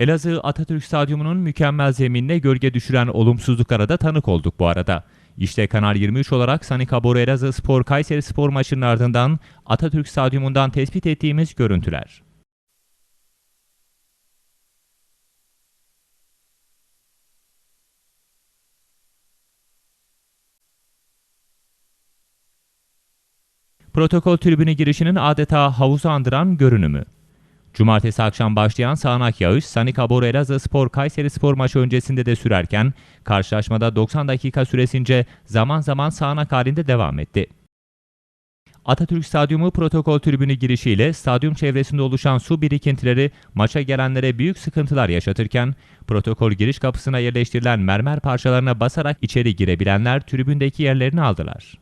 Elazığ Atatürk Stadyumu'nun mükemmel zeminine gölge düşüren olumsuzluklara da tanık olduk bu arada. İşte Kanal 23 olarak Sanika Boru Elazığ Spor Kayseri Spor maçının ardından Atatürk Stadyumu'ndan tespit ettiğimiz görüntüler. Protokol tribünü girişinin adeta havuzu andıran görünümü. Cumartesi akşam başlayan sağanak yağış Sanika Boru Elazığ Spor Kayseri Spor maçı öncesinde de sürerken karşılaşmada 90 dakika süresince zaman zaman sağanak halinde devam etti. Atatürk Stadyumu protokol tribünü girişiyle stadyum çevresinde oluşan su birikintileri maça gelenlere büyük sıkıntılar yaşatırken protokol giriş kapısına yerleştirilen mermer parçalarına basarak içeri girebilenler tribündeki yerlerini aldılar.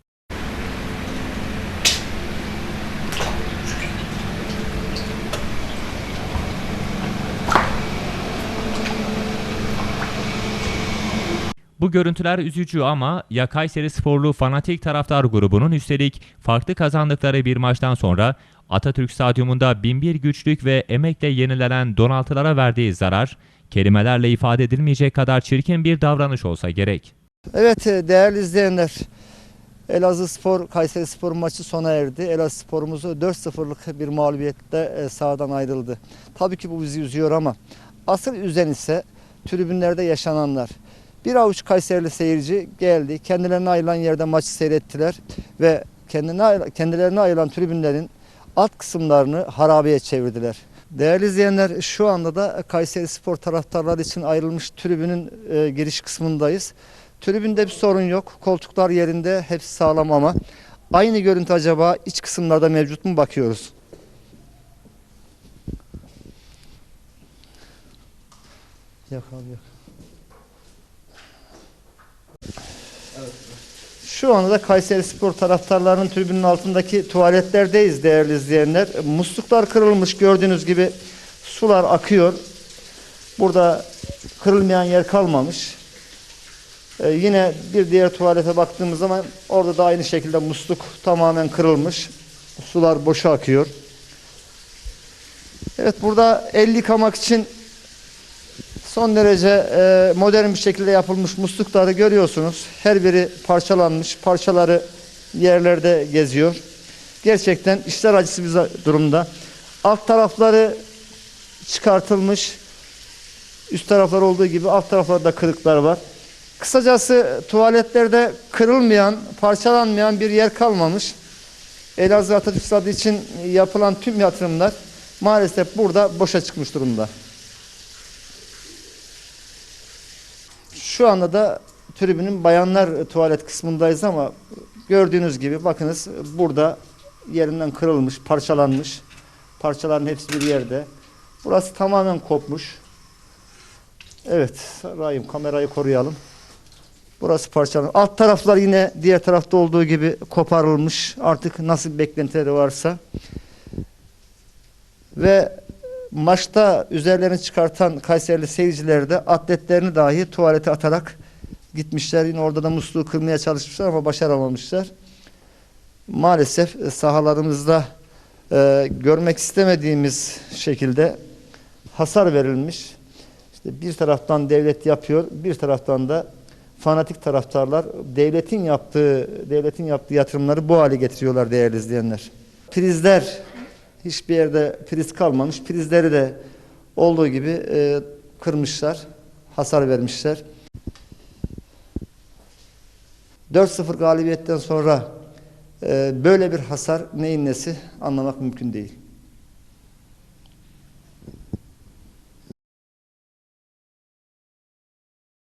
Bu görüntüler üzücü ama ya Kayseri sporlu fanatik taraftar grubunun üstelik farklı kazandıkları bir maçtan sonra Atatürk Stadyumunda binbir güçlük ve emekle yenilenen donaltılara verdiği zarar, kelimelerle ifade edilmeyecek kadar çirkin bir davranış olsa gerek. Evet e, değerli izleyenler. Elazığ Spor Kayseri Spor maçı sona erdi. Elazığ Spor'umuz 4-0'lık bir mağlubiyetle e, sahadan ayrıldı. Tabii ki bu bizi üzüyor ama asıl üzen ise tribünlerde yaşananlar. Bir avuç Kayserili seyirci geldi. Kendilerine ayrılan yerde maçı seyrettiler ve kendine, kendilerine ayrılan tribünlerin alt kısımlarını harabeye çevirdiler. Değerli izleyenler şu anda da Kayseri Spor taraftarları için ayrılmış tribünün e, giriş kısmındayız. Tribünde bir sorun yok. Koltuklar yerinde hepsi sağlam ama aynı görüntü acaba iç kısımlarda mevcut mu bakıyoruz. Yok abi yok. Şu anda da Kayseri Spor taraftarlarının tribünün altındaki tuvaletlerdeyiz değerli izleyenler. Musluklar kırılmış gördüğünüz gibi sular akıyor. Burada kırılmayan yer kalmamış. Ee, yine bir diğer tuvalete baktığımız zaman orada da aynı şekilde musluk tamamen kırılmış. Sular boşa akıyor. Evet burada el yıkamak için son derece e, modern bir şekilde yapılmış muslukları görüyorsunuz. Her biri parçalanmış. Parçaları yerlerde geziyor. Gerçekten işler acısı bir durumda. Alt tarafları çıkartılmış. Üst taraflar olduğu gibi alt taraflarda kırıklar var. Kısacası tuvaletlerde kırılmayan, parçalanmayan bir yer kalmamış. Elazığ Atatürk Stadı için yapılan tüm yatırımlar maalesef burada boşa çıkmış durumda. Şu anda da tribünün bayanlar tuvalet kısmındayız ama gördüğünüz gibi bakınız burada yerinden kırılmış, parçalanmış. Parçaların hepsi bir yerde. Burası tamamen kopmuş. Evet, Rahim kamerayı koruyalım. Burası parçalanmış. Alt taraflar yine diğer tarafta olduğu gibi koparılmış. Artık nasıl beklentileri varsa. Ve maçta üzerlerini çıkartan Kayserili seyirciler de atletlerini dahi tuvalete atarak gitmişler. Yine orada da musluğu kırmaya çalışmışlar ama başaramamışlar. Maalesef e, sahalarımızda e, görmek istemediğimiz şekilde hasar verilmiş. İşte bir taraftan devlet yapıyor, bir taraftan da fanatik taraftarlar devletin yaptığı devletin yaptığı yatırımları bu hale getiriyorlar değerli izleyenler. Prizler hiçbir yerde priz kalmamış. Prizleri de olduğu gibi e, kırmışlar, hasar vermişler. 4-0 galibiyetten sonra e, böyle bir hasar neyin nesi anlamak mümkün değil.